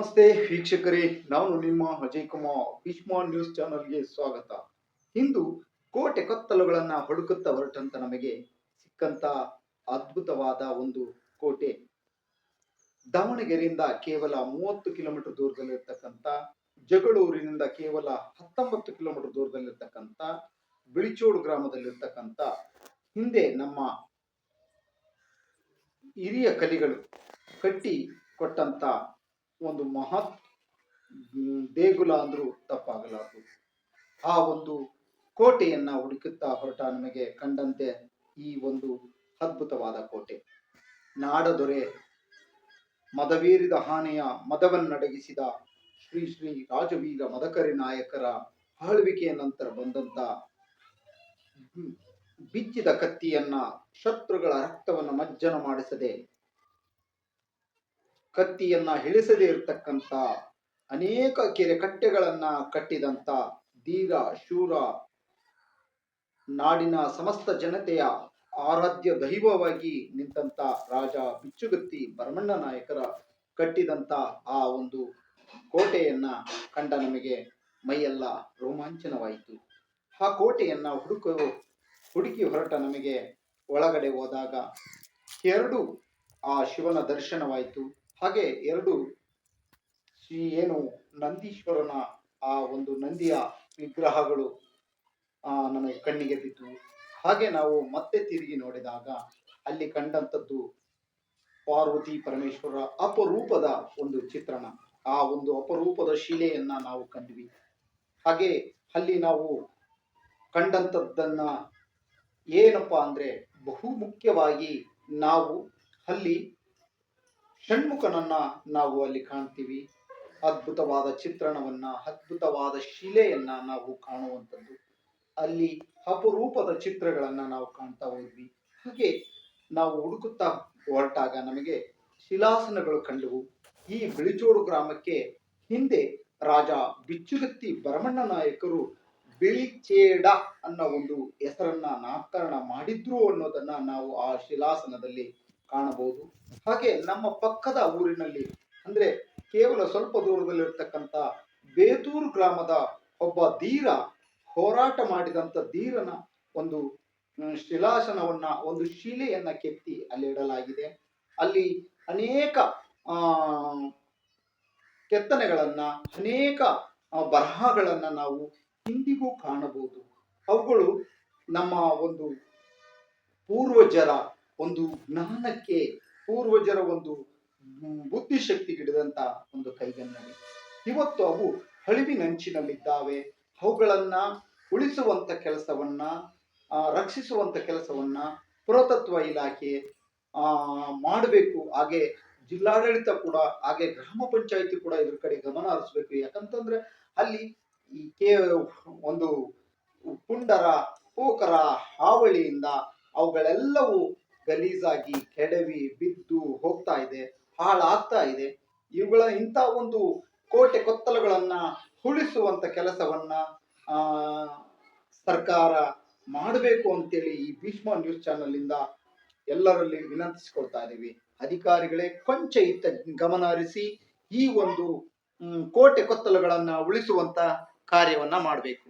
ನಮಸ್ತೆ ವೀಕ್ಷಕರೇ, ನಾನು ನಿಮ್ಮ ಅಜಯ್ ಕುಮಾರ್ ಭೀಷ್ಮ ನ್ಯೂಸ್ ಚಾನಲ್ಗೆ ಸ್ವಾಗತ. ಇಂದು ಕೋಟೆ ಕತ್ತಲುಗಳನ್ನ ಹುಡುಕುತ್ತಾ ಹೊರಟಂತ ನಮಗೆ ಸಿಕ್ಕಂತ ಅದ್ಭುತವಾದ ಒಂದು ಕೋಟೆ. ದಾವಣಗೆರೆಯಿಂದ ಕೇವಲ ಮೂವತ್ತು ಕಿಲೋಮೀಟರ್ ದೂರದಲ್ಲಿರ್ತಕ್ಕಂಥ ಜಗಳೂರಿನಿಂದ ಕೇವಲ ಹತ್ತೊಂಬತ್ತು ಕಿಲೋಮೀಟರ್ ದೂರದಲ್ಲಿರ್ತಕ್ಕಂಥ ಬಿಳಿಚೋಡು ಗ್ರಾಮದಲ್ಲಿರ್ತಕ್ಕಂಥ ಹಿಂದೆ ನಮ್ಮ ಹಿರಿಯ ಕಲಿಗಳು ಕಟ್ಟಿ ಕೊಟ್ಟಂತ ಒಂದು ಮಹತ್ ದೇಗುಲ ಅಂದ್ರೂ ತಪ್ಪಾಗಲಾರದು. ಆ ಒಂದು ಕೋಟೆಯನ್ನ ಹುಡುಕುತ್ತಾ ಹೊರಟ ನಮಗೆ ಕಂಡಂತೆ ಈ ಒಂದು ಅದ್ಭುತವಾದ ಕೋಟೆ. ನಾಡದೊರೆ ಮದವೀರಿದ ಹಾನೆಯ ಮದವನ್ನಡಗಿಸಿದ ಶ್ರೀ ಶ್ರೀ ರಾಜವೀರ ಮದಕರಿ ನಾಯಕರ ಆಳ್ವಿಕೆಯ ನಂತರ ಬಂದಂತ ಬಿಚ್ಚಿದ ಕತ್ತಿಯನ್ನ ಶತ್ರುಗಳ ರಕ್ತವನ್ನು ಮಜ್ಜನ ಮಾಡಿಸದೆ ಕತ್ತಿಯನ್ನ ಇಳಿಸದೇ ಇರತಕ್ಕಂತ ಅನೇಕ ಕೆರೆ ಕಟ್ಟೆಗಳನ್ನ ಕಟ್ಟಿದಂತ ಧೀರ ಶೂರ ನಾಡಿನ ಸಮಸ್ತ ಜನತೆಯ ಆರಾಧ್ಯ ದೈವವಾಗಿ ನಿಂತಂತ ರಾಜ ಬಿಚ್ಚುಗತ್ತಿ ಭರಮಣ್ಣ ನಾಯಕರ ಕಟ್ಟಿದಂತ ಆ ಒಂದು ಕೋಟೆಯನ್ನ ಕಂಡ ನಮಗೆ ಮೈಯೆಲ್ಲ ರೋಮಾಂಚನವಾಯಿತು. ಆ ಕೋಟೆಯನ್ನ ಹುಡುಕ, ಹುಡುಕಿ ಹೊರಟ ನಮಗೆ ಒಳಗಡೆ ಹೋದಾಗ ಎರಡು ಆ ಶಿವನ ದರ್ಶನವಾಯಿತು. ಹಾಗೆ ಎರಡು ಶ್ರೀ ಏನು ನಂದೀಶ್ವರನ ಆ ಒಂದು ನಂದಿಯ ವಿಗ್ರಹಗಳು ನಮಗೆ ಕಣ್ಣಿಗೆ ಬಿದ್ದು. ಹಾಗೆ ನಾವು ಮತ್ತೆ ತಿರುಗಿ ನೋಡಿದಾಗ ಅಲ್ಲಿ ಕಂಡಂಥದ್ದು ಪಾರ್ವತಿ ಪರಮೇಶ್ವರ ಅಪರೂಪದ ಒಂದು ಚಿತ್ರಣ. ಆ ಒಂದು ಅಪರೂಪದ ಶಿಲೆಯನ್ನ ನಾವು ಕಂಡ್ವಿ. ಹಾಗೆ ಅಲ್ಲಿ ನಾವು ಕಂಡಂತದ್ದನ್ನ ಏನಪ್ಪಾ ಅಂದ್ರೆ ಬಹು ಮುಖ್ಯವಾಗಿ ನಾವು ಅಲ್ಲಿ ಷಣ್ಮುಖನನ್ನ ನಾವು ಅಲ್ಲಿ ಕಾಣ್ತೀವಿ. ಅದ್ಭುತವಾದ ಚಿತ್ರಣವನ್ನ, ಅದ್ಭುತವಾದ ಶಿಲೆಯನ್ನ ನಾವು ಕಾಣುವಂಥದ್ದು. ಅಲ್ಲಿ ಅಪರೂಪದ ಚಿತ್ರಗಳನ್ನ ನಾವು ಕಾಣ್ತಾ ಹೋದ್ವಿ. ಹಾಗೆ ನಾವು ಹುಡುಕುತ್ತಾ ಹೊರಟಾಗ ನಮಗೆ ಶಿಲಾಸನಗಳು ಕಂಡವು. ಈ ಬಿಳಿಚೋಡು ಗ್ರಾಮಕ್ಕೆ ಹಿಂದೆ ರಾಜ ಬಿಚ್ಚುಗತ್ತಿ ಭರಮಣ್ಣ ನಾಯಕರು ಬಿಳಿಚೇಡ ಅನ್ನೋ ಒಂದು ಹೆಸರನ್ನ ನಾಮಕರಣ ಮಾಡಿದ್ರು ಅನ್ನೋದನ್ನ ನಾವು ಆ ಶಿಲಾಸನದಲ್ಲಿ ಕಾಣಬಹುದು. ಹಾಗೆ ನಮ್ಮ ಪಕ್ಕದ ಊರಿನಲ್ಲಿ, ಅಂದ್ರೆ ಕೇವಲ ಸ್ವಲ್ಪ ದೂರದಲ್ಲಿರ್ತಕ್ಕಂಥ ಬೇತೂರು ಗ್ರಾಮದ ಒಬ್ಬ ಧೀರ ಹೋರಾಟ ಮಾಡಿದಂತ ಧೀರನ ಒಂದು ಶಿಲಾಸನವನ್ನ ಒಂದು ಶಿಲೆಯನ್ನ ಕೆತ್ತಿ ಅಲ್ಲಿ ಇಡಲಾಗಿದೆ. ಅಲ್ಲಿ ಅನೇಕ ಕೆತ್ತನೆಗಳನ್ನ, ಅನೇಕ ಬರಹಗಳನ್ನ ನಾವು ಇಂದಿಗೂ ಕಾಣಬಹುದು. ಅವುಗಳು ನಮ್ಮ ಒಂದು ಪೂರ್ವಜರ ಒಂದು ಜ್ಞಾನಕ್ಕೆ ಪೂರ್ವಜರ ಒಂದು ಬುದ್ಧಿಶಕ್ತಿ ಹಿಡಿದಂತ ಒಂದು ಕೈಗನ್ನಡಿ. ಇವತ್ತು ಅವು ಅಳಿವಿನಂಚಿನಲ್ಲಿದ್ದಾವೆ ಅವುಗಳನ್ನ ಉಳಿಸುವಂತ ಕೆಲಸವನ್ನ ರಕ್ಷಿಸುವಂತ ಕೆಲಸವನ್ನ ಪುರಾತತ್ವ ಇಲಾಖೆ, ಆ, ಮಾಡಬೇಕು. ಹಾಗೆ ಜಿಲ್ಲಾಡಳಿತ ಕೂಡ, ಹಾಗೆ ಗ್ರಾಮ ಪಂಚಾಯತಿ ಕೂಡ ಇದ್ರ ಕಡೆ ಗಮನ ಹರಿಸ್ಬೇಕು. ಯಾಕಂತಂದ್ರೆ ಅಲ್ಲಿ ಈ ಕೇ, ಒಂದು ಪುಂಡರ, ಪೋಕರ ಹಾವಳಿಯಿಂದ ಅವುಗಳೆಲ್ಲವೂ ಗಲೀಜಾಗಿ ಕೆಡವಿ ಬಿದ್ದು ಹೋಗ್ತಾ ಇದೆ, ಹಾಳಾಗ್ತಾ ಇದೆ. ಇವುಗಳ ಇಂಥ ಒಂದು ಕೋಟೆ ಕೊತ್ತಲುಗಳನ್ನ ಉಳಿಸುವಂತ ಕೆಲಸವನ್ನ ಸರ್ಕಾರ ಮಾಡಬೇಕು ಅಂತೇಳಿ ಈ ಭೀಷ್ಮ ನ್ಯೂಸ್ ಚಾನೆಲ್ ಇಂದ ಎಲ್ಲರಲ್ಲಿ ವಿನಂತಿಸಿಕೊಳ್ತಾ ಇದ್ದೀವಿ. ಅಧಿಕಾರಿಗಳೇ ಕೊಂಚ ಇತ್ತ ಗಮನ ಹರಿಸಿ ಈ ಒಂದು ಕೋಟೆ ಕೊತ್ತಲುಗಳನ್ನ ಉಳಿಸುವಂತ ಕಾರ್ಯವನ್ನ ಮಾಡಬೇಕು.